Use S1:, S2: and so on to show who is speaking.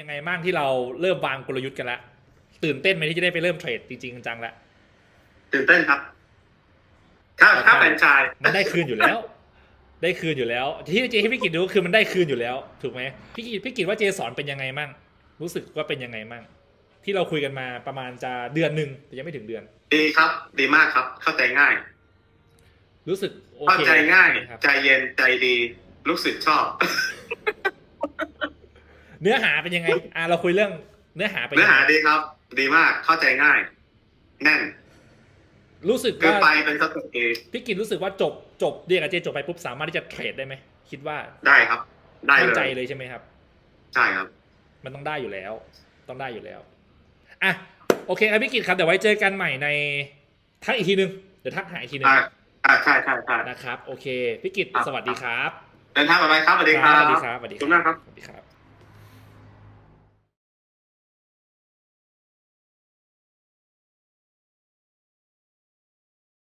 S1: ยังไงบ้างที่เราเริ่มวางกลยุทธ์กันแล้วตื่นเต้นไหมที่จะได้ไปเริ่มเทรดจริงๆจังๆแล้ว
S2: ตื่นเต้นครับ ถ้าถ้าแฟรนไชาย
S1: มันได้คืนอยู่แล้ว ได้คืนอยู่แล้ว ที่เจให้พี่กิจดูก็คือมันได้คืนอยู่แล้ว ถูกไหมพี่กิจพี่กิจว่าเจสอนเป็นยังไงมั่งรู้สึกว่าเป็นยังไงมั่งที่เราคุยกันมาประมาณจะเดือนหนึ่งแต่ยังไม่ถึงเดือน
S2: ดีครับ ดีมากครับ เข้าใจง่าย
S1: รู้สึกโอ
S2: เข้า
S1: เค
S2: ใจง่าย
S1: ครับ
S2: ใจเย็นใจดีลูกศิษย์ชอบ
S1: เนื้อหาเป็นยังไง อะเราคุยเรื่องเนื้อหาเป็น
S2: เนื้
S1: ยั
S2: อง
S1: ไง
S2: หาดีครับ ดีมากเข้าใจง่าย แน่น
S1: รู้สึก
S2: เกิน
S1: ว่า
S2: ไปเป็นสเต็ปเอ
S1: พี่กิจรู้สึกว่าจบจบเรียนกับเจจบไปปุ๊บสามารถที่จะเทรดได้ไหมคิดว่า
S2: ได้ครับ ได้
S1: มั่น
S2: เล
S1: ใจ
S2: ย
S1: เลยใช่ไหมครับ
S2: ใช่ครับ
S1: มันต้องได้อยู่แล้ว ต้องได้อยู่แล้ว อะ โอเคครับพี่กิตครับ เดี๋ยวไว้เจอกันใหม่ในทักอีกทีนึง เดี๋ยวทักหาอีกทีนึง
S2: อ่าอ่าใช่ใช่ใช่
S1: นะครับ โอเค พี่กิต
S2: ครับ
S1: สวัสดีครับ
S2: เดินทางไปไหมครับสวัสดีครับ
S1: สวัสดีครับสวัสดี
S2: ขอบคุณมากครับ
S1: สวัสดีครับ